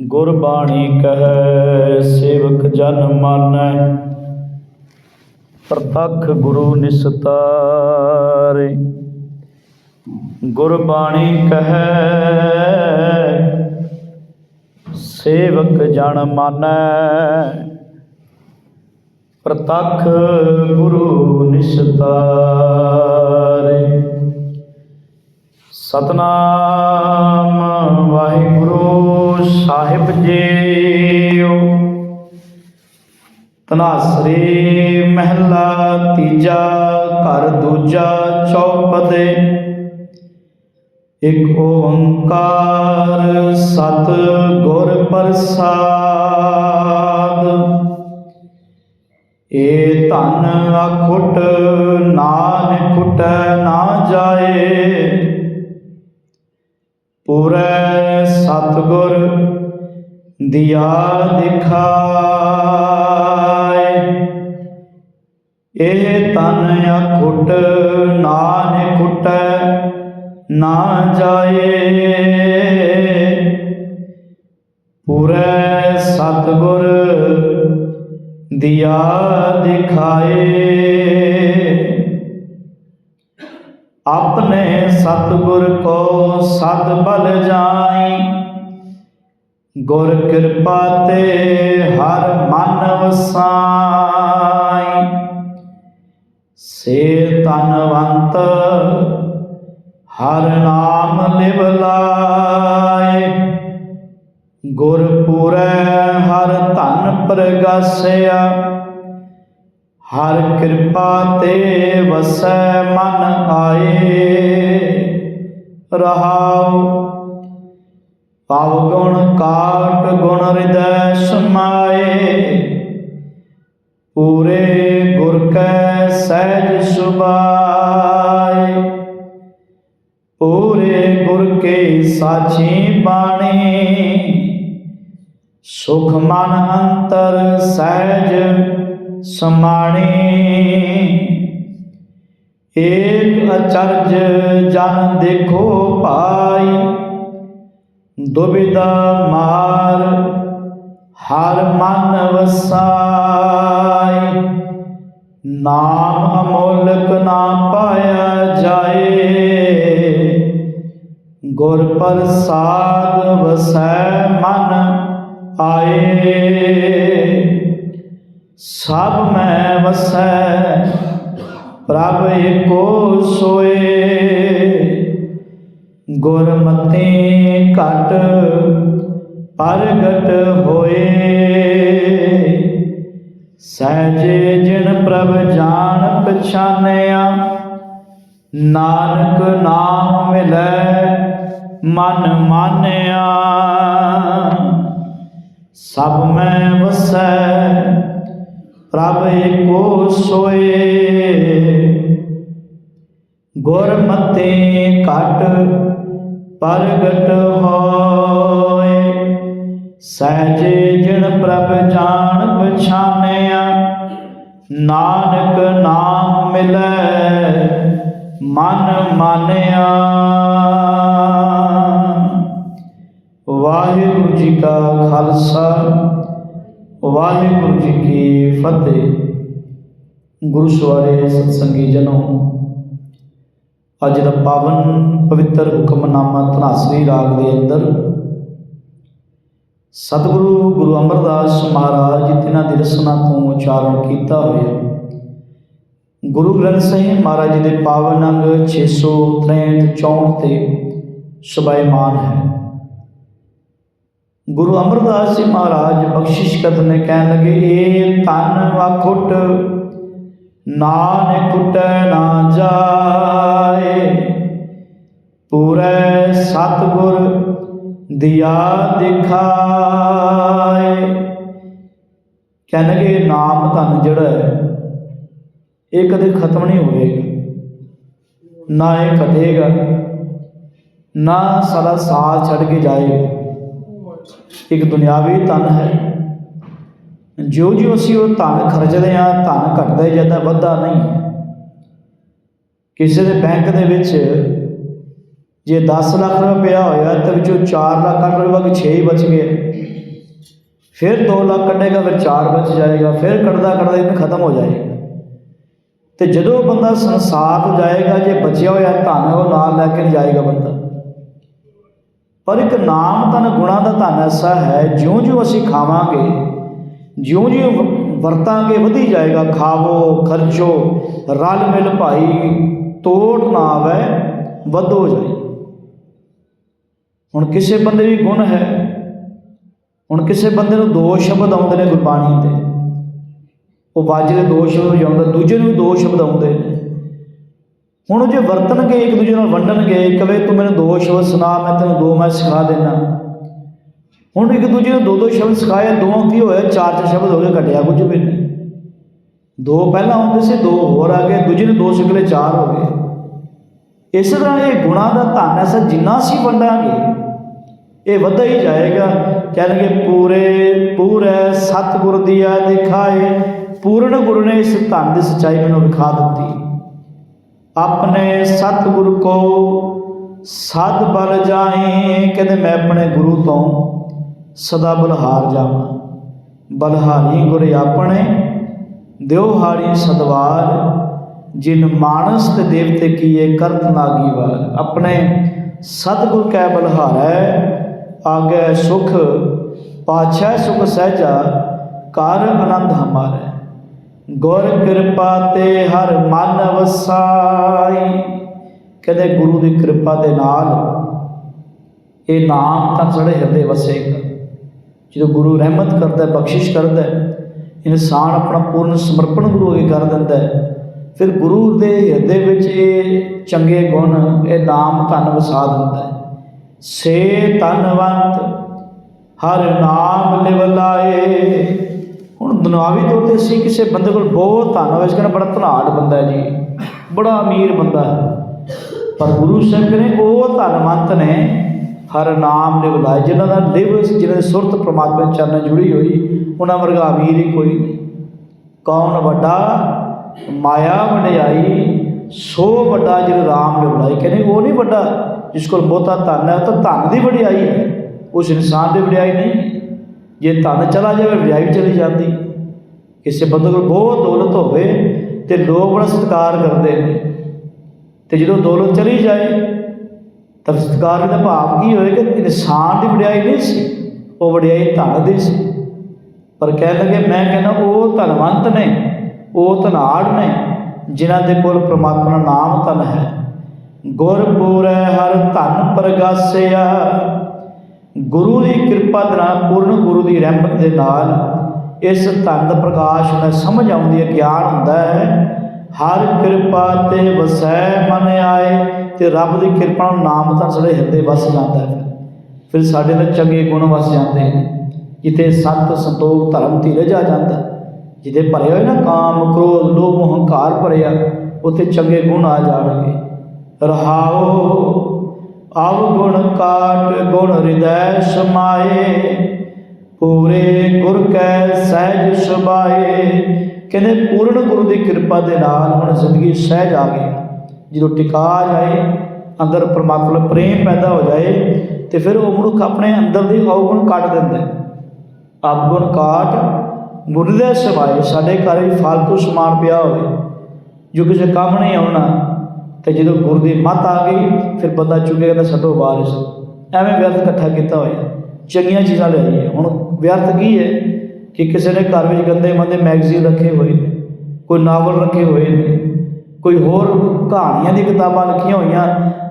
ਗੁਰਬਾਣੀ ਕਹੈ, ਸੇਵਕ ਜਨ ਮਾਨੈ, ਪ੍ਰਤੱਖ ਗੁਰੂ ਨਿਸਤਾਰੇ। ਗੁਰਬਾਣੀ ਕਹੈ, ਸੇਵਕ ਜਨ ਮਾਨੈ, ਪ੍ਰਤੱਖ ਗੁਰੂ ਨਿਸਤਾਰੇ। ਸਤਨਾਮ ਦੂਜਾ ਚੌਪਦੇ। ਇਕ ਓੰਕਾਰ ਸਤ ਗੁਰ ਪ੍ਰਸਾਦ। ਏ ਧਨ ਅਖੁੱਟ ਨਾਨ ਖੁਟੈ ਨਾ ਜਾਏ। ਪੂਰੇ ਸਤਗੁਰ ਦਿਆ ਦਿਖਾਏ। ਇਹ ਤਨ ਅਖੁੱਟ ਨਾਨ ਖੁਟੈ ਨਾ ਜਾਏ। ਪੂਰੇ ਸਤਗੁਰ ਦਿਆ ਦਿਖਾਏ। ਆਪਣੇ ਸਤਗੁਰ ਕੋ ਸਤ ਬਲ ਜਾਈ। ਗੁਰ ਕਿਰਪਾ ਤੇ ਹਰ ਮਨ ਵਸਾਈ। ਸੇ ਤਨਵੰਤ ਹਰ ਨਾਮ ਲਿਵ ਲਾਏ। ਗੁਰ ਹਰ ਧਨ ਪ੍ਰਗਾਸਿਆ, ਹਰ ਕਿਰਪਾ ਤੇ ਵਸੈ ਮਨ ਆਏ। ਰਹਾਉ ਪਵ ਗੁਣ ਕਾਟ ਗੁਣ ਹਿਰਦੈ ਸਮਾਏ। ਪੂਰੇ ਗੁਰ ਕੈ ਸਹਿਜ ਸੁਭਾਏ। ਪੂਰੇ ਗੁਰ ਕੇ ਸਾਚੀ ਬਾਣੀ। ਸੁਖ ਮਨ ਅੰਤਰ ਸਹਿਜ ਸਮਾਣੀ। ਏਕ ਅਚਰਜ ਜਨ ਦੇਖੋ ਪਾਈ। ਦੁਬਿਦਾ ਮਾਰ ਹਰ ਮਨ ਵਸਾਈ। ਨਾਮ ਅਮੋਲਕ ਨਾ ਪਾਇਆ ਜਾਏ। ਗੁਰ ਪ੍ਰਸਾਦ ਵਸੈ ਮਨ ਆਏ। ਸਭ ਮੈਂ ਵਸੈ, ਪ੍ਰਭ ਏਕੋ ਸੋਏ। ਗੁਰਮਤਿ ਘਟ ਪ੍ਰਗਟ ਹੋਏ। ਸਹਿਜੇ ਜਿਨ ਪ੍ਰਭ ਜਾਣ ਪਛਾਨਿਆ, ਨਾਨਕ ਨਾਮ ਮਿਲੈ ਮਨ ਮਾਨਿਆ। ਸਭ ਮੈਂ ਵਸੈ, ਪ੍ਰਭ ਏਕੋ ਸੋਏ। ਗੁਰਮਤਿ ਘਟ ਪ੍ਰਗਟ ਹੋਏ, ਸਹਿਜੇ ਜਿਨ ਪ੍ਰਭ ਜਾਣ ਪਛਾਨਿਆ ਨਾਨਕ ਨਾਮ ਮਿਲੈ, ਮਨ ਮਾਨਿਆ। ਵਾਹਿਗੁਰੂ ਜੀ ਕਾ ਖਾਲਸਾ, ਵਾਹਿਗੁਰੂ ਜੀ ਕੀ ਫਤਿਹ। ਗੁਰੂ ਸਵਾਰੇ ਸਤਸੰਗੀ ਜਨੋ, ਅੱਜ ਦਾ ਪਾਵਨ ਪਵਿੱਤਰ ਹੁਕਮਨਾਮਾ ਧਨਾਸਰੀ ਰਾਗ ਦੇ ਅੰਦਰ ਸਤਿਗੁਰੂ ਗੁਰੂ ਅਮਰਦਾਸ ਮਹਾਰਾਜ ਜੀ ਦੀ ਰਸਨਾ ਤੋਂ ਉਚਾਰਨ ਕੀਤਾ ਹੋਇਆ ਗੁਰੂ ਗ੍ਰੰਥ ਸਾਹਿਬ ਮਹਾਰਾਜ ਜੀ ਦੇ ਪਾਵਨ ਅੰਗ 663 64 ਤੇ ਸੁਭਾਇਮਾਨ ਹੈ। ਗੁਰੂ ਅਮਰਦਾਸ ਜੀ ਮਹਾਰਾਜ ਬਖਸ਼ਿਸ਼ ਕਰਨੇ ਕਹਿਣ ਲੱਗੇ, ਏ ਤਨ ਵਖੁੱਟ ਨਾਨ ਕੁਟੈ ਨਾ ਜਾਏ, ਪੂਰੇ ਸਤਗੁਰ ਦਿਆ ਦਿਖਾਏ। ਕਹਿੰਦੇ ਨਾਮ ਧਨ ਜਿਹੜਾ ਹੈ, ਇਹ ਕਦੇ ਖਤਮ ਨਹੀਂ ਹੋਵੇਗਾ। ਨਾ ਇਹ ਘਟੇਗਾ ਨਾ ਸਦਾ ਸਾਲ ਛੱਡ ਕੇ ਜਾਏਗਾ। ਇੱਕ ਦੁਨਿਆਵੀ ਧਨ ਹੈ। ਜੋ ਜਿਉਂ ਅਸੀਂ ਉਹ ਧਨ ਖਰਚਦੇ ਹਾਂ, ਧਨ ਘਟਦਾ ਹੀ ਜਾਂਦਾ, ਵੱਧਦਾ ਨਹੀਂ। ਕਿਸੇ ਦੇ ਬੈਂਕ ਦੇ ਵਿੱਚ ਜੇ 10 ਲੱਖ ਰੁਪਇਆ ਹੋਇਆ ਤਾਂ ਵਿੱਚੋਂ 4 ਲੱਖ ਕੱਢ ਲਵੇਗਾ ਕਿ 6 ਹੀ ਬਚ ਗਏ। ਫਿਰ 2 ਲੱਖ ਕੱਢੇਗਾ, ਫਿਰ 4 ਬਚ ਜਾਏਗਾ, ਫਿਰ ਕੱਢਦਾ ਕੱਢਦਾ ਇਹ ਖਤਮ ਹੋ ਜਾਏਗਾ। ਤੇ ਜਦੋਂ ਬੰਦਾ ਸੰਸਾਰ ਤੋਂ ਜਾਏਗਾ, ਜੇ ਬਚਿਆ ਹੋਇਆ ਧਨ ਉਹ ਨਾਲ ਲੈ ਕੇ ਨਹੀਂ ਜਾਏਗਾ ਬੰਦਾ। ਪਰ ਇੱਕ ਨਾਮ ਤਨ ਗੁਣਾ ਦਾ ਧਨ ਐਸਾ ਹੈ, ਜਿਉਂ-ਜਿਉਂ ਅਸੀਂ ਖਾਵਾਂਗੇ, ਜਿਉਂ-ਜਿਉਂ ਵਰਤਾਂਗੇ, ਵਧੀ ਜਾਏਗਾ। ਖਾਵੋ, ਖਰਚੋ ਰਲ ਮਿਲ ਭਾਈ, ਤੋੜ ਨਾ ਆਵੇ, ਵਧੋ ਜਾਏ ਹੁਣ ਕਿਸੇ ਬੰਦੇ ਵੀ ਗੁਣ ਹੈ, ਹੁਣ ਕਿਸੇ ਬੰਦੇ ਨੂੰ ਦੋ ਸ਼ਬਦ ਆਉਂਦੇ ਨੇ ਗੁਰਬਾਣੀ ਤੇ, ਉਹ ਬਾਜੇ ਦੇ ਦੋ ਸ਼ਬਦ ਵਜਾਉਂਦਾ ਦੂਜੇ ਨੂੰ ਵੀ ਦੋ ਸ਼ਬਦ ਆਉਂਦੇ ਨੇ। ਹੁਣ ਉਹ ਜੇ ਵਰਤਣਗੇ, ਇੱਕ ਦੂਜੇ ਨਾਲ ਵੰਡਣਗੇ ਕਵੇ ਤੂੰ ਮੈਨੂੰ ਦੋ ਸ਼ਬਦ ਸੁਣਾ, ਮੈਂ ਤੈਨੂੰ ਦੋ ਮੈਂ ਸਿਖਾ ਦੇਣਾ ਹੁਣ ਇੱਕ ਦੂਜੇ ਨੂੰ ਦੋ ਦੋ ਸ਼ਬਦ ਸਿਖਾਏ, ਦੋਵਾਂ ਕੀ ਹੋਇਆ? ਚਾਰ ਚਾਰ ਸ਼ਬਦ ਹੋ ਗਏ, ਘਟਿਆ ਕੁਝ ਵੀ ਨਹੀਂ। ਦੋ ਪਹਿਲਾਂ ਹੁੰਦੇ ਸੀ, ਦੋ ਹੋਰ ਆ ਗਏ, ਦੂਜੇ ਨੂੰ ਦੋ ਸਿਖਲੇ ਚਾਰ ਹੋ ਗਏ। ਇਸ ਤਰ੍ਹਾਂ ਇਹ ਗੁਣਾ ਦਾ ਧਨ ਐਸਾ ਜਿੰਨਾ ਸੀ ਵੰਡਾਂਗੇ, ਇਹ ਵਧਾ ਹੀ ਜਾਏਗਾ। ਕਹਿਣਗੇ, ਪੂਰੇ ਪੂਰੇ ਸਤਿਗੁਰ ਦੀਆ ਦਿਖਾਏ ਪੂਰਨ ਗੁਰੂ ਨੇ ਇਸ ਧਨ ਦੀ ਸਚਾਈ ਮੈਨੂੰ ਵਿਖਾ ਦਿੱਤੀ। ਆਪਣੇ ਸਤਿਗੁਰ ਕੋ ਸਦ ਬਲ ਜਾਏ ਕਹਿੰਦੇ ਮੈਂ ਆਪਣੇ ਗੁਰੂ ਤੋਂ ਸਦਾ ਬਲਹਾਰ ਜਾਵਾਂ। ਬਲਹਾਰੀ ਗੁਰ ਆਪਣੇ ਦਿਓ ਹਾਰੀ ਸਦਵਾਰ ਜਿਨ ਮਾਨਸ ਤੇ ਦੇਵਤੇ ਕੀਏ ਕਰਤ ਨਾਗੀ ਵਾਰ, ਆਪਣੇ ਸਤਿਗੁਰ ਕੈ ਬਲਹਾਰੈ, ਆਗੇ ਸੁਖ, ਪਾਛੈ ਸੁਖ ਸਹਿਜਾ, ਕਰ ਆਨੰਦ ਹਮਾਰੇ। ਗੁਰ ਕਿਰਪਾ ਤੇ ਹਰ ਮਨ ਵਸਾਈ। ਕਹਿੰਦੇ ਗੁਰੂ ਦੀ ਕਿਰਪਾ ਦੇ ਨਾਲ ਇਹ ਨਾਮ ਤਾਂ ਸਾਡੇ ਹਿਰਦੇ ਵਸੇਗਾ ਜਦੋਂ ਗੁਰੂ ਰਹਿਮਤ ਕਰਦਾ, ਬਖਸ਼ਿਸ਼ ਕਰਦਾ, ਇਨਸਾਨ ਆਪਣਾ ਪੂਰਨ ਸਮਰਪਣ ਗੁਰੂ ਅੱਗੇ ਕਰ ਦਿੰਦਾ ਹੈ। ਫਿਰ ਗੁਰੂ ਦੇ ਹਿਰਦੇ ਵਿੱਚ ਇਹ ਚੰਗੇ ਗੁਣ, ਇਹ ਨਾਮ ਧਨ ਵਸਾ ਦਿੰਦਾ ਹੈ। ਸੇ ਧਨਵੰਤ ਹਰ ਨਾਮ ਲਿਵ ਲਾਏ। ਹੁਣ ਦੁਨਿਆਵੀ ਤੌਰ ਤੇ ਅਸੀਂ ਕਿਸੇ ਬੰਦੇ ਕੋਲ ਬਹੁਤ ਧਨ ਹੋਵੇ, ਇਸ ਕਹਿੰਦਾ ਬੜਾ ਧਨਾੜ ਬੰਦਾ ਜੀ। ਬੜਾ ਅਮੀਰ ਬੰਦਾ ਹੈ। ਪਰ ਗੁਰੂ ਸਾਹਿਬ ਨੇ, ਉਹ ਧਨਵੰਤ ਨੇ ਹਰ ਨਾਮ ਲਿਵ ਲਾਏ, ਜਿਨ੍ਹਾਂ ਦਾ ਲਿਵ, ਜਿਨ੍ਹਾਂ ਦੀ ਸੁਰਤ ਪ੍ਰਮਾਤਮਾ ਚਰਨ ਜੁੜੀ ਹੋਈ, ਉਹਨਾਂ ਵਰਗਾ ਅਮੀਰ ਹੀ ਕੋਈ ਨਹੀਂ। ਕੌਣ ਵੱਡਾ? ਮਾਇਆ ਵਡਿਆਈ, ਸੋ ਵੱਡਾ ਜਿਹੜਾ ਰਾਮ ਨੇ ਲਾਏ ਕਹਿੰਦੇ ਉਹ ਨਹੀਂ ਵੱਡਾ, ਜਿਸ ਕੋਲ ਬਹੁਤਾ ਧਨ ਹੈ ਉਹ ਤਾਂ ਧਨ ਦੀ ਵਡਿਆਈ ਹੈ। ਉਸ ਇਨਸਾਨ ਦੀ ਵਡਿਆਈ ਨਹੀਂ। ਜੇ ਧਨ ਚਲਾ ਜਾਵੇ, ਵਡਿਆਈ ਵੀ ਚਲੀ ਜਾਂਦੀ। ਕਿਸੇ ਬੰਦੇ ਕੋਲ ਬਹੁਤ ਦੌਲਤ ਹੋਵੇ, ਤੇ ਲੋਕ ਬੜਾ ਸਤਿਕਾਰ ਕਰਦੇ ਨੇ। ਤੇ ਜਦੋਂ ਦੌਲਤ ਚਲੀ ਜਾਏ, ਤਾਂ ਸਤਿਕਾਰ ਦਾ ਭਾਵ ਕੀ ਹੋਏਗਾ ਇਨਸਾਨ ਦੀ ਵਡਿਆਈ ਨਹੀਂ ਸੀ, ਉਹ ਵਡਿਆਈ ਧਨ ਦੀ ਸੀ। ਪਰ ਕਹਿਣ ਲੱਗੇ, ਮੈਂ ਕਹਿੰਦਾ, ਉਹ ਧਨਵੰਤ ਨੇ। ਉਹ ਧਨਾੜ ਨੇ, ਜਿਨ੍ਹਾਂ ਦੇ ਕੋਲ ਪ੍ਰਮਾਤਮਾ ਨਾਮ ਧਨ ਹੈ। ਗੁਰਪੂਰੈ ਹਰ ਧਨ ਪ੍ਰਗਾਸਿਆ। ਗੁਰੂ ਦੀ ਕਿਰਪਾ ਦੇ ਨਾਲ, ਪੂਰਨ ਗੁਰੂ ਦੀ ਰਹਿਮਤ ਦੇ ਨਾਲ ਇਸ ਧਨ ਦਾ ਪ੍ਰਕਾਸ਼ ਨੂੰ ਸਮਝ ਆਉਂਦੀ ਹੈ, ਗਿਆਨ ਹੁੰਦਾ ਹੈ। ਹਰ ਕਿਰਪਾ ਤੇ ਵਸੈ ਮਨ ਆਏ ਤੇ ਰੱਬ ਦੀ ਕਿਰਪਾ ਨਾਲ ਨਾਮ ਤਾਂ ਸਾਡੇ ਹਿਰਦੇ ਵਸ ਜਾਂਦਾ ਹੈ। ਫਿਰ ਸਾਡੇ ਨਾਲ ਚੰਗੇ ਗੁਣ ਵਸ ਜਾਂਦੇ ਨੇ, ਜਿੱਥੇ ਸਤ ਸੰਤੋਖ ਧਰਮ ਧੀਰਜ ਆ ਜਾਂਦਾ। ਜਿਹਦੇ ਭਰੇ ਹੋਏ ਨਾ ਕਾਮ, ਕ੍ਰੋਧ, ਲੋਭ ਮੋਹ ਹੰਕਾਰ ਭਰਿਆ ਉੱਥੇ ਚੰਗੇ ਗੁਣ ਆ ਜਾਣਗੇ। ਰਹਾਓ ਆਵ ਗੁਣ ਕਾਟ, ਗੁਣ ਹਿਰਦੈ ਸਮਾਏ। ਪੂਰੇ ਗੁਰ ਕੈ ਸਹਿਜ ਸੁਭਾਏ। ਕਹਿੰਦੇ ਪੂਰਨ ਗੁਰੂ ਦੀ ਕਿਰਪਾ ਦੇ ਨਾਲ ਹੁਣ ਜ਼ਿੰਦਗੀ ਸਹਿਜ ਆ ਗਈ। ਜਦੋਂ ਟਿਕਾ ਜਾਏ, ਅੰਦਰ ਪਰਮਾਤਮਾ ਪ੍ਰੇਮ ਪੈਦਾ ਹੋ ਜਾਏ, ਤੇ ਫਿਰ ਉਹ ਮਨੁੱਖ ਆਪਣੇ ਅੰਦਰ ਦੇ ਔਗੁਣ ਕੱਢ ਦਿੰਦਾ ਹੈ। ਅਵਗੁਣ ਕਾਟ ਗੁਰੂ ਦੇ ਸਿਵਾਏ ਸਾਡੇ ਘਰ ਵੀ ਫਾਲਤੂ ਸਮਾਨ ਪਿਆ ਹੋਵੇ, ਜੋ ਕਿਸੇ ਕੰਮ ਨਹੀਂ ਆਉਣਾ, ਤੇ ਜਦੋਂ ਗੁਰ ਦੀ ਮੱਤ ਆ ਗਈ, ਫਿਰ ਬੰਦਾ ਚੁੱਕੇ ਕਹਿੰਦਾ, ਛੱਡੋ ਬਾਰਿਸ਼ ਐਵੇਂ ਵਿਅਰਥ ਇਕੱਠਾ ਕੀਤਾ ਹੋਇਆ। ਚੰਗੀਆਂ ਚੀਜ਼ਾਂ ਲੈ ਆਈਏ ਹੁਣ ਵਿਅਰਥ ਕੀ ਹੈ ਕਿ ਕਿਸੇ ਨੇ ਘਰ ਵਿੱਚ ਗੰਦੇ ਮੰਦੇ ਮੈਗਜ਼ੀਨ ਰੱਖੇ ਹੋਏ ਨੇ, ਕੋਈ ਨਾਵਲ ਰੱਖੇ ਹੋਏ ਨੇ, ਕੋਈ ਹੋਰ ਕਹਾਣੀਆਂ ਦੀ ਕਿਤਾਬਾਂ ਲਿਖੀਆਂ ਹੋਈਆਂ,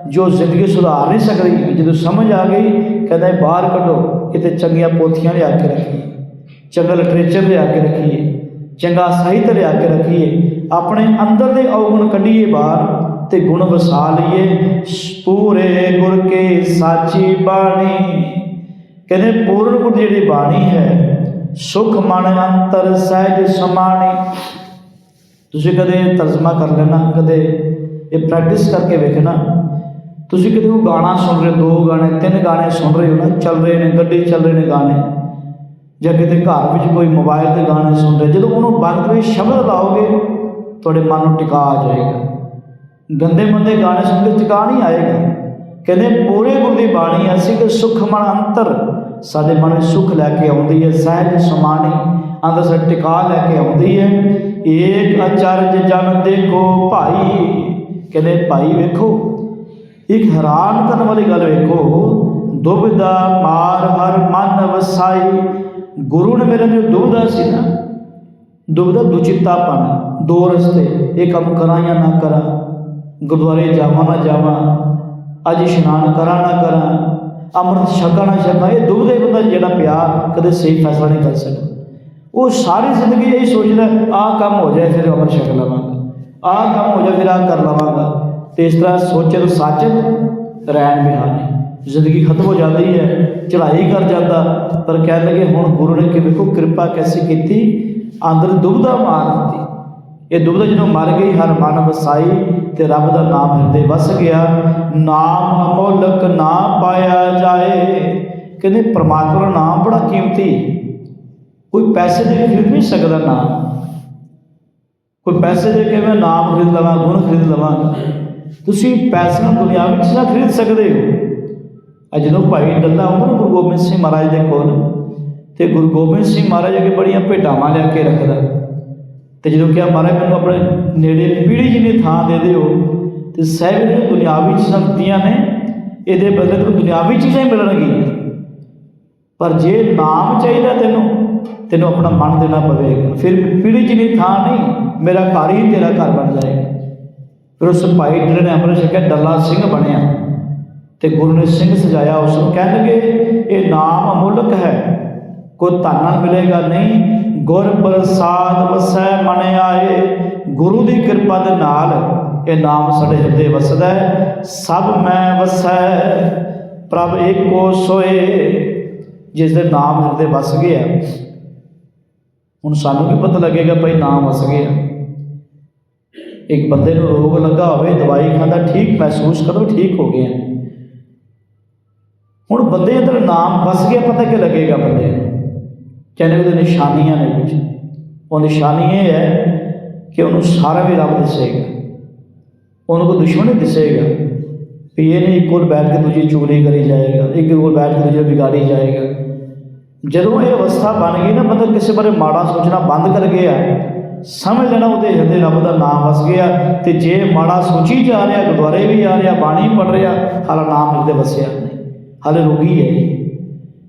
ਜੋ ਜ਼ਿੰਦਗੀ ਸੁਧਾਰ ਨਹੀਂ ਸਕਦੀ ਜਦੋਂ ਸਮਝ ਆ ਗਈ, ਕਹਿੰਦਾ ਬਾਹਰ ਕੱਢੋ ਕਿਤੇ ਚੰਗੀਆਂ ਪੋਥੀਆਂ ਲਿਆ ਕੇ ਰੱਖੀਏ ਚੰਗਾ ਲਿਟਰੇਚਰ ਲਿਆ ਕੇ ਰੱਖੀਏ ਚੰਗਾ ਸਾਹਿਤ ਲਿਆ ਕੇ ਰੱਖੀਏ ਆਪਣੇ ਅੰਦਰ ਦੇ ਔਗੁਣ ਕੱਢੀਏ ਬਾਹਰ ਤੇ ਗੁਣ ਵਸਾ ਲਈਏ। ਪੂਰੇ ਗੁਰ ਕੇ ਸਾਚੀ ਬਾਣੀ। ਕਹਿੰਦੇ ਪੂਰਨ ਗੁਰ ਜਿਹੜੀ ਬਾਣੀ ਹੈ ਸੁਖ ਮਨ ਅੰਤਰ ਸਹਿਜ ਸਮਾਣੀ। ਤੁਸੀਂ ਕਦੇ ਤਰਜਮਾ ਕਰ ਲੈਣਾ ਕਦੇ ਇਹ ਪ੍ਰੈਕਟਿਸ ਕਰਕੇ ਵੇਖਣਾ। ਤੁਸੀਂ ਕਿਤੇ ਉਹ ਗਾਣਾ ਸੁਣ ਰਹੇ ਹੋ, ਦੋ ਗਾਣੇ ਤਿੰਨ ਗਾਣੇ ਸੁਣ ਰਹੇ ਹੋ ਨਾ ਚੱਲ ਰਹੇ ਨੇ ਗੱਡੀ ਚੱਲ ਰਹੇ ਨੇ ਗਾਣੇ। ਜਾਂ ਕਿਤੇ ਘਰ ਵਿੱਚ ਕੋਈ ਮੋਬਾਈਲ ਤੇ ਗਾਣੇ ਸੁਣ ਰਹੇ ਜਦੋਂ ਉਹਨੂੰ ਬੰਦ ਕਰਕੇ ਸ਼ਬਦ ਲਾਓਗੇ, ਤੁਹਾਡੇ ਮਨ ਨੂੰ ਟਿਕਾ ਆ ਜਾਏਗਾ। ਗੰਦੇ ਮੰਦੇ ਗਾਣੇ ਸੁਣ ਕੇ ਟਿਕਾ ਨਹੀਂ ਆਏਗਾ। ਕਹਿੰਦੇ, ਪੂਰੇ ਗੁਰ ਦੀ ਬਾਣੀ ਐਸੀ ਕਿ ਸੁਖ ਮਨ ਅੰਤਰ ਸਾਡੇ ਮਨ ਵਿੱਚ ਸੁਖ ਲੈ ਕੇ ਆਉਂਦੀ ਹੈ, ਸਹਿਜ ਸਮਾਣੀ ਅੰਦਰ ਸਾਡੇ ਟਿਕਾ ਲੈ ਕੇ ਆਉਂਦੀ ਹੈ। ਏਕ ਅਚਰਜ ਜਨ ਦੇਖੋ ਭਾਈ। ਕਹਿੰਦੇ, ਭਾਈ ਵੇਖੋ, ਇੱਕ ਹੈਰਾਨ ਕਰਨ ਵਾਲੀ ਗੱਲ ਵੇਖੋ। ਦੁਬਿਧਾ ਮਾਰ ਹਰ ਮਨ ਵਸਾਈ ਗੁਰੂ ਨੇ ਮੇਰੇ ਅੰਦਰ ਦੁਬਿਧਾ ਸੀ ਨਾ ਦੁਬਿਧਾ ਦੁਚਿੱਤਾਪਨ ਦੋ ਰਸਤੇ, ਇਹ ਕੰਮ ਕਰਾਂ ਜਾਂ ਨਾ ਕਰਾਂ, ਗੁਰਦੁਆਰੇ ਜਾਵਾਂ ਨਾ ਜਾਵਾਂ, ਅੱਜ ਇਸ਼ਨਾਨ ਕਰਾਂ ਨਾ ਕਰਾਂ, ਅੰਮ੍ਰਿਤ ਛਕਾਂ ਨਾ ਛਕਾਂ, ਇਹ ਦੁਬਿਧੇ ਬੰਦਾ ਜਿਹੜਾ ਪਿਆ ਕਦੇ ਸਹੀ ਫੈਸਲਾ ਨਹੀਂ ਕਰ ਸਕਦਾ। ਉਹ ਸਾਰੀ ਜ਼ਿੰਦਗੀ ਇਹ ਸੋਚਦਾ, ਆਹ ਕੰਮ ਹੋ ਜਾਏ ਫਿਰ ਅੰਮ੍ਰਿਤ ਛਕ ਲਵਾਂਗਾ, ਆਹ ਕੰਮ ਹੋ ਜਾਏ ਫਿਰ ਆਹ ਕਰ ਲਵਾਂਗਾ, ਤੇ ਇਸ ਤਰ੍ਹਾਂ ਸੋਚੇ ਤੋਂ ਸਾਚਤ ਰਹਿਣ ਬਿਹਾਨੀ ਜ਼ਿੰਦਗੀ ਖਤਮ ਹੋ ਜਾਂਦੀ ਹੈ, ਚੜ੍ਹਾਈ ਕਰ ਜਾਂਦਾ। ਪਰ ਕਹਿਣ ਲੱਗੇ, ਹੁਣ ਗੁਰੂ ਨੇ ਕਿ ਵੇਖੋ, ਕਿਰਪਾ ਕੈਸੀ ਕੀਤੀ? ਅੰਦਰ ਦੁਬਦਾ ਮਾਰ ਦਿੱਤੀ। ਇਹ ਦੁਬਦਾ ਜਦੋਂ ਮਰ ਗਈ, ਹਰ ਮਨ ਵਸਾਈ ਤੇ ਰੱਬ ਦਾ ਨਾਮ ਹਿਰਦੇ ਵਸ ਗਿਆ। ਨਾਮ ਅਮੋਲਕ ਨਾ ਪਾਇਆ ਜਾਏ। ਕਹਿੰਦੇ, ਪ੍ਰਮਾਤਮਾ ਦਾ ਨਾਮ ਬੜਾ ਕੀਮਤੀ। ਕੋਈ ਪੈਸੇ ਦੇ ਕੇ ਖਰੀਦ ਨਹੀਂ ਸਕਦਾ ਨਾਮ ਕੋਈ ਪੈਸੇ ਦੇ ਕੇ ਮੈਂ ਨਾਮ ਖਰੀਦ ਲਵਾਂ, ਗੁਣ ਖਰੀਦ ਲਵਾਂ। ਤੁਸੀਂ ਪੈਸੇ ਨਾਲ ਦੁਨਿਆਵੀ ਚੀਜ਼ਾਂ ਖਰੀਦ ਸਕਦੇ ਹੋ। ਅੱਜ ਜਦੋਂ ਭਾਈ ਡੱਲਾ ਆਉਂਦਾ ਨਾ ਗੁਰੂ ਗੋਬਿੰਦ ਸਿੰਘ ਮਹਾਰਾਜ ਦੇ ਕੋਲ, ਤੇ ਗੁਰੂ ਗੋਬਿੰਦ ਸਿੰਘ ਮਹਾਰਾਜ ਅੱਗੇ ਬੜੀਆਂ ਭੇਟਾਵਾਂ ਲਿਆ ਕੇ ਰੱਖਦਾ। ਤੇ ਜਦੋਂ ਕਿਹਾ, ਮਹਾਰਾਜ, ਮੈਨੂੰ ਆਪਣੇ ਨੇੜੇ ਪੀੜੀ ਜਿੰਨੀ ਥਾਂ ਦੇ ਦਿਓ, ਤੇ ਸਹਿਬ ਨੇ ਦੁਨਿਆਵੀ ਚੀਜ਼ਾਂ ਦਿੱਤੀਆਂ ਨੇ, ਇਹਦੇ ਬਦਲੇ ਤੈਨੂੰ ਦੁਨਿਆਵੀ ਚੀਜ਼ਾਂ ਹੀ ਮਿਲਣਗੀਆਂ। ਪਰ ਜੇ ਨਾਮ ਚਾਹੀਦਾ ਤੈਨੂੰ ਤੈਨੂੰ ਆਪਣਾ ਮਨ ਦੇਣਾ ਪਵੇਗਾ। ਫਿਰ ਪੀੜੀ ਜਿੰਨੀ ਥਾਂ ਨਹੀਂ, ਮੇਰਾ ਘਰ ਹੀ ਤੇਰਾ ਘਰ ਬਣ ਜਾਏਗਾ। ਫਿਰ ਉਸ ਭਾਈ ਜਿਹੜੇ ਨੇ ਅੰਮ੍ਰਿਤ ਛਕਿਆ ਡੱਲਾ ਸਿੰਘ ਬਣਿਆ। ਤੇ ਗੁਰੂ ਨੇ ਸਿੰਘ ਸਜਾਇਆ, ਉਸ ਨੂੰ ਕਹਿਣ ਇਹ ਨਾਮ ਅਮੁੱਲਕ ਹੈ। ਕੋਈ ਧਨ ਨਾਲ ਮਿਲੇਗਾ ਨਹੀਂ। ਗੁਰ ਪ੍ਰਸਾਦ ਵਸੈ ਮਨ ਆਏ। ਗੁਰੂ ਦੀ ਕਿਰਪਾ ਦੇ ਨਾਲ ਇਹ ਨਾਮ ਸਾਡੇ ਹਿਰਦੇ ਵਸਦਾ ਹੈ। ਸਭ ਮੈਂ ਵਸੈ, ਪ੍ਰਭ ਏਕੋ ਸੋਏ। ਜਿਸ ਦੇ ਨਾਮ ਹਿਰਦੇ ਵਸ ਗਿਆ ਹੁਣ ਸਾਨੂੰ ਵੀ ਪਤਾ ਲੱਗੇਗਾ ਭਈ ਨਾਮ ਵਸ ਗਿਆ ਇੱਕ ਬੰਦੇ ਨੂੰ ਰੋਗ ਲੱਗਾ ਹੋਵੇ, ਦਵਾਈ ਖਾਂਦਾ ਠੀਕ ਮਹਿਸੂਸ ਕਰੋ, ਠੀਕ ਹੋ ਗਿਆ ਹੁਣ ਬੰਦੇ ਅੰਦਰ ਨਾਮ ਵਸ ਗਿਆ, ਪਤਾ ਕਿ ਲੱਗੇਗਾ ਬੰਦੇ ਨੂੰ? ਕਹਿੰਦੇ ਉਹਦੇ ਨਿਸ਼ਾਨੀਆਂ ਨੇ ਕੁਝ ਉਹ ਨਿਸ਼ਾਨੀ ਇਹ ਹੈ ਕਿ ਉਹਨੂੰ ਸਾਰਾ ਵੀ ਰੱਬ ਦਿਸੇਗਾ। ਉਹਨੂੰ ਕੋਈ ਦੁਸ਼ਮਣ ਨਹੀਂ ਦਿਸੇਗਾ। ਵੀ ਇਹ ਨਹੀਂ ਇੱਕ ਕੋਲ ਬੈਠ ਕੇ ਦੂਜੀ ਚੁਗਲੀ ਕਰੀ ਜਾਏਗਾ, ਇੱਕ ਕੋਲ ਬੈਠ ਕੇ ਦੂਜੇ ਵਿਗਾੜੀ ਜਾਏਗਾ। ਜਦੋਂ ਇਹ ਅਵਸਥਾ ਬਣ ਗਈ ਨਾ ਬੰਦਾ ਕਿਸੇ ਬਾਰੇ ਮਾੜਾ ਸੋਚਣਾ ਬੰਦ ਕਰ ਗਿਆ, ਸਮਝ ਲੈਣਾ ਉਹਦੇ ਹਿਰਦੇ ਰੱਬ ਦਾ ਨਾਮ ਵਸ ਗਿਆ, ਤੇ ਜੇ ਮਾੜਾ ਸੋਚੀ ਜਾ ਰਿਹਾ, ਗੁਰਦੁਆਰੇ ਵੀ ਆ ਰਿਹਾ, ਬਾਣੀ ਪੜ ਰਿਹਾ ਹਾਲਾ ਨਾਮ ਹਿਰਦੇ ਵਸਿਆ। ਹਾਲੇ ਰੋਗੀ ਹੈ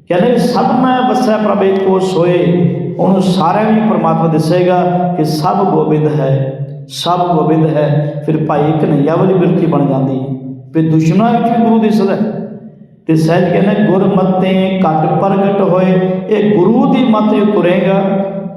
ਕਹਿੰਦੇ ਸਭ ਮੈਂ ਵਸਿਆ ਪ੍ਰਭ ਏਕੋ ਸੋਏ, ਉਹਨੂੰ ਸਾਰਿਆਂ ਨੂੰ ਪਰਮਾਤਮਾ ਦੱਸੇਗਾ ਕਿ ਸਭ ਗੋਬਿੰਦ ਹੈ, ਸਭ ਗੋਬਿੰਦ ਹੈ। ਫਿਰ ਭਾਈ ਕਨਈਆ ਵਾਲੀ ਬਿਰਤੀ ਬਣ ਜਾਂਦੀ ਹੈ। ਫਿਰ ਦੁਸ਼ਮਣਾਂ ਵਿੱਚ ਵੀ ਗੁਰੂ ਦਿਸਦਾ ਤੇ ਸਹਿਜ ਕਹਿੰਦੇ ਗੁਰਮਤੇ ਘਟ ਪ੍ਰਗਟ ਹੋਏ, ਇਹ ਗੁਰੂ ਦੀ ਮਤ ਤੁਰੇਗਾ,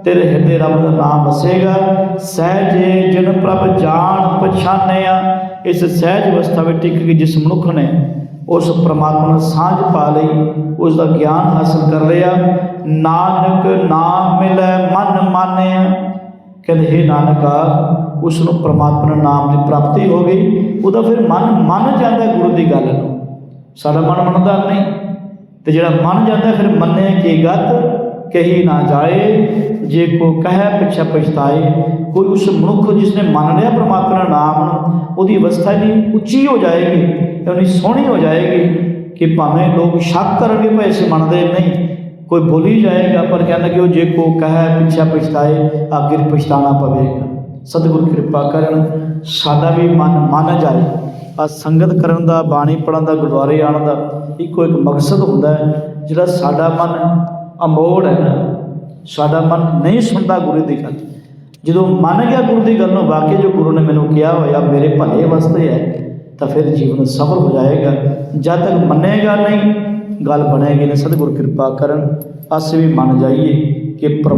ਤੇਰੇ ਹਿਰਦੇ ਰੱਬ ਦਾ ਨਾਮ ਵਸੇਗਾ। ਸਹਿਜੇ ਜਿਨ ਪ੍ਰਭ ਜਾਣ ਪਛਾਨਿਆ ਇਸ ਸਹਿਜ ਅਵਸਥਾ ਵਿੱਚ ਟਿਕ ਕੇ ਜਿਸ ਮਨੁੱਖ ਨੇ ਉਸ ਪ੍ਰਮਾਤਮਾ ਨਾਲ ਸਾਂਝ ਪਾ ਲਈ, ਉਸ ਦਾ ਗਿਆਨ ਹਾਸਲ ਕਰ ਲਿਆ, ਨਾਨਕ ਨਾਮ ਮਿਲੈ, ਮਨ ਮਾਨਿਆ ਕਹਿੰਦੇ हे ਨਾਨਕਾ, ਉਸ ਨੂੰ ਪ੍ਰਮਾਤਮਾ ਨਾਮ ਦੀ ਪ੍ਰਾਪਤੀ ਹੋ ਗਈ, ਉਹਦਾ ਫਿਰ ਮਨ ਮੰਨ ਜਾਂਦਾ ਗੁਰੂ ਦੀ ਗੱਲ ਨੂੰ। ਸਾਡਾ ਮਨ ਮੰਨਦਾ ਨਹੀਂ। ਤੇ ਜਿਹੜਾ ਮੰਨ ਜਾਂਦਾ, ਫਿਰ ਮੰਨੇ ਕੀ ਗਤ ਕਹੀ ਨਾ ਜਾਏ, ਜੇ ਕੋ ਕਹੈ ਪਿਛਾ ਪਛਤਾਏ, ਕੋਈ ਉਸ ਮਨੁੱਖ ਜਿਸਨੇ ਮੰਨ ਲਿਆ ਪ੍ਰਮਾਤਮਾ ਦਾ ਨਾਮ ਨੂੰ ਉਹਦੀ ਅਵਸਥਾ ਨਹੀਂ ਉੱਚੀ ਹੋ ਜਾਏਗੀ ਉਹਨੀ ਸੋਹਣੀ ਹੋ ਜਾਏਗੀ ਕਿ ਭਾਵੇਂ ਲੋਕ ਸ਼ੱਕ ਕਰਨਗੇ ਭਾਵੇਂ ਅਸੀਂ ਮੰਨਦੇ ਨਹੀਂ। ਕੋਈ ਬੋਲੀ ਜਾਏਗਾ ਪਰ ਕਹਿਣ ਲੱਗੇ ਉਹ ਜੇ ਕੋ ਕਹੈ ਪਿਛਾ ਪਛਤਾਏ, ਅੱਗੇ ਪਛਤਾਣਾ ਪਵੇਗਾ। ਸਤਿਗੁਰ ਕਿਰਪਾ ਕਰਨ, ਸਾਡਾ ਵੀ ਮਨ ਮੰਨ ਜਾਏ। ਆ ਸੰਗਤ ਕਰਨ ਦਾ, ਬਾਣੀ ਪੜਨ ਦਾ, ਗੁਰਦੁਆਰੇ ਆਉਣ ਦਾ, ਇੱਕੋ ਇੱਕ ਮਕਸਦ ਹੁੰਦਾ ਹੈ, ਜਿਹੜਾ ਸਾਡਾ ਮਨ ਅਮੋੜ ਹੈ ਨਾ, ਸਾਡਾ ਮਨ ਨਹੀਂ ਸੁਣਦਾ ਗੁਰੂ ਦੀ ਗੱਲ। ਜਦੋਂ ਮੰਨ ਗਿਆ ਗੁਰੂ ਦੀ ਗੱਲ ਨੂੰ ਵਾਕਿਆ ਜੋ ਗੁਰੂ ਨੇ ਮੈਨੂੰ ਕਿਹਾ ਹੋਇਆ, ਮੇਰੇ ਭਲੇ ਵਾਸਤੇ ਹੈ, ਤਾਂ ਫਿਰ ਜੀਵਨ ਸਫਲ ਹੋ ਜਾਏਗਾ। ਜਦ ਤੱਕ ਮੰਨੇਗਾ ਨਹੀਂ, ਗੱਲ ਬਣੇਗੀ ਨੇ। ਸਤਿਗੁਰ ਕਿਰਪਾ ਕਰਨ, ਅਸੀਂ ਵੀ ਮੰਨ ਜਾਈਏ ਕਿ ਪ੍ਰ-